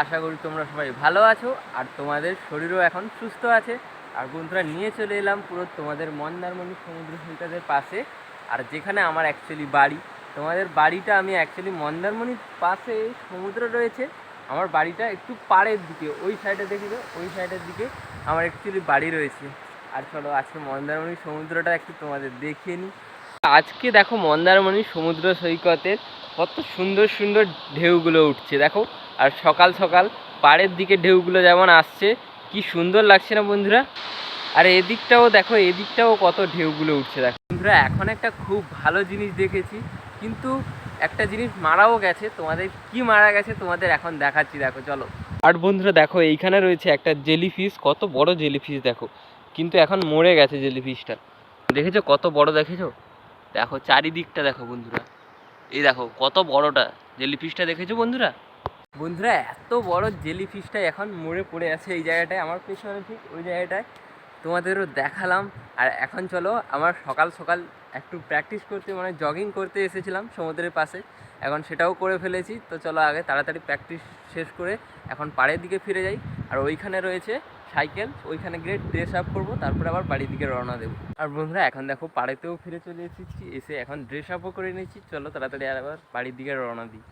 আশা করি তোমরা সবাই ভালো আছো, আর তোমাদের শরীরও এখন সুস্থ আছে। আর বন্ধুরা, নিয়ে চলে এলাম পুরো তোমাদের মন্দারমণি সমুদ্র সৈকতের পাশে। আর যেখানে আমার অ্যাকচুয়ালি বাড়ি। তোমাদের বাড়িটা আমি অ্যাকচুয়ালি মন্দারমণির পাশে সমুদ্র রয়েছে। আমার বাড়িটা একটু পাড়ের দিকে, ওই সাইডে দেখবে, ওই সাইডের দিকে আমার অ্যাকচুয়ালি বাড়ি রয়েছে। আর চলো, আজকে মন্দারমণি সমুদ্রটা একটু তোমাদের দেখিয়ে নিই। আজকে দেখো মন্দারমণি সমুদ্র সৈকতের কত সুন্দর সুন্দর ঢেউগুলো উঠছে। দেখো আর সকাল সকাল পাড়ের দিকে ঢেউগুলো যেমন আসছে, কি সুন্দর লাগছে না বন্ধুরা? আর এদিকটাও দেখো, এদিকটাও কত ঢেউগুলো উঠছে দেখো। বন্ধুরা, এখন একটা খুব ভালো জিনিস দেখেছি, কিন্তু একটা জিনিস মারাও গেছে, তোমাদের কি মারা গেছে তোমাদের এখন দেখাচ্ছি, দেখো, চলো। আর বন্ধুরা, দেখো, এইখানে রয়েছে একটা জেলিফিশ কত বড় জেলিফিশ দেখো, কিন্তু এখন মরে গেছে জেলিফিশটা দেখেছ কত বড়, দেখেছ? দেখো, চারিদিকটা দেখো বন্ধুরা। এই দেখো, কত বড়টা জেলিফিশটা দেখেছ বন্ধুরা? বন্ধুরা, এত বড় জেলিফিশটা এখন মরে পড়ে আছে এই জায়গাটায়, আমার পেছনে ঠিক ওই জায়গাটায়। তোমাদেরও দেখালাম। আর এখন চলো, আমার সকাল সকাল একটু প্র্যাকটিস করতে মানে জগিং করতে এসেছিলাম সমুদ্রের পাশে। এখন সেটাও করে ফেলেছি। তো চলো আগে তাড়াতাড়ি প্র্যাকটিস শেষ করে এখন পাড়ের দিকে ফিরে যাই। আর ওইখানে রয়েছে সাইকেল ওইখানে গিয়ে ড্রেস আপ করব, তারপরে আবার বাড়ির দিকে রওনা দেবো। আর বন্ধুরা, এখন দেখো পাড়েতেও ফিরে চলে এসেছি, এসে এখন ড্রেস আপও করে নিয়েছি। চলো তাড়াতাড়ি আর আবার বাড়ির দিকে রওনা দিই।